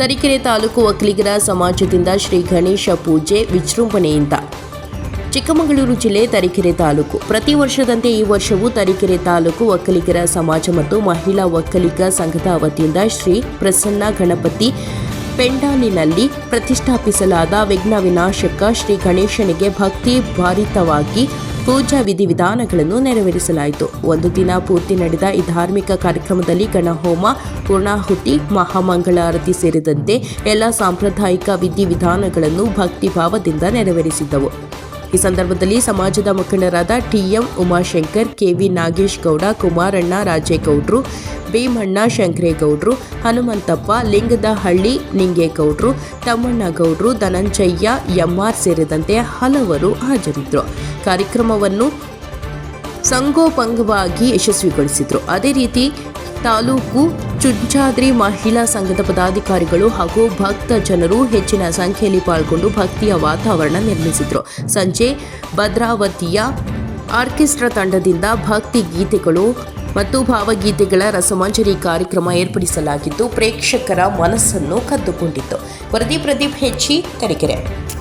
ತರೀಕೆರೆ ತಾಲೂಕು ಒಕ್ಕಲಿಗರ ಸಮಾಜದಿಂದ ಶ್ರೀ ಗಣೇಶ ಪೂಜೆ ವಿಜೃಂಭಣೆಯಿಂದ. ಚಿಕ್ಕಮಗಳೂರು ಜಿಲ್ಲೆ ತರೀಕೆರೆ ತಾಲೂಕು. ಪ್ರತಿ ವರ್ಷದಂತೆ ಈ ವರ್ಷವೂ ತರೀಕೆರೆ ತಾಲೂಕು ಒಕ್ಕಲಿಗರ ಸಮಾಜ ಮತ್ತು ಮಹಿಳಾ ಒಕ್ಕಲಿಗ ಸಂಘದ ವತಿಯಿಂದ ಶ್ರೀ ಪ್ರಸನ್ನ ಗಣಪತಿ ಪೆಂಡಾಲಿನಲ್ಲಿ ಪ್ರತಿಷ್ಠಾಪಿಸಲಾದ ವಿಘ್ನ ವಿನಾಶಕ ಶ್ರೀ ಗಣೇಶನಿಗೆ ಭಕ್ತಿ ಭಾರಿತವಾಗಿ ಪೂಜಾ ವಿಧಿವಿಧಾನಗಳನ್ನು ನೆರವೇರಿಸಲಾಯಿತು. ಒಂದು ದಿನ ಪೂರ್ತಿ ನಡೆದ ಈ ಧಾರ್ಮಿಕ ಕಾರ್ಯಕ್ರಮದಲ್ಲಿ ಗಣಹೋಮ, ಪೂರ್ಣಾಹುತಿ, ಮಹಾಮಂಗಳಾರತಿ ಸೇರಿದಂತೆ ಎಲ್ಲ ಸಾಂಪ್ರದಾಯಿಕ ವಿಧಿವಿಧಾನಗಳನ್ನು ಭಕ್ತಿಭಾವದಿಂದ ನೆರವೇರಿಸಿದ್ದವು. ಈ ಸಂದರ್ಭದಲ್ಲಿ ಸಮಾಜದ ಮುಖಂಡರಾದ ಟಿಎಂ ಉಮಾಶಂಕರ್, ಕೆವಿ ನಾಗೇಶ್ ಗೌಡ, ಕುಮಾರಣ್ಣ ರಾಜೇಗೌಡ್ರು, ಭೀಮಣ್ಣ ಶಂಕರೇಗೌಡ್ರು, ಹನುಮಂತಪ್ಪ, ಲಿಂಗದಹಳ್ಳಿ ನಿಂಗೇಗೌಡ್ರು ತಮ್ಮಣ್ಣಗೌಡ್ರು ಧನಂಜಯ್ಯ, ಎಂಆರ್ ಸೇರಿದಂತೆ ಹಲವರು ಹಾಜರಿದ್ದರು. ಕಾರ್ಯಕ್ರಮವನ್ನು ಸಂಗೋಪಂಗವಾಗಿ ಯಶಸ್ವಿಗೊಳಿಸಿದರು. ಅದೇ ರೀತಿ ತಾಲೂಕು ಚುಂಚಾದ್ರಿ ಮಹಿಳಾ ಸಂಘದ ಪದಾಧಿಕಾರಿಗಳು ಹಾಗೂ ಭಕ್ತ ಜನರು ಹೆಚ್ಚಿನ ಸಂಖ್ಯೆಯಲ್ಲಿ ಪಾಲ್ಗೊಂಡು ಭಕ್ತಿಯ ವಾತಾವರಣ ನಿರ್ಮಿಸಿದರು. ಸಂಜೆ ಭದ್ರಾವತಿಯ ಆರ್ಕೆಸ್ಟ್ರಾ ತಂಡದಿಂದ ಭಕ್ತಿ ಗೀತೆಗಳು ಮತ್ತು ಭಾವಗೀತೆಗಳ ರಸಮಾಂಜರಿ ಕಾರ್ಯಕ್ರಮ ಏರ್ಪಡಿಸಲಾಗಿದ್ದು, ಪ್ರೇಕ್ಷಕರ ಮನಸ್ಸನ್ನು ಕದ್ದುಕೊಂಡಿತ್ತು. ವರದಿ ಪ್ರದೀಪ್ ಹೆಚ್ಚಿ ತರೀಕೆರೆ.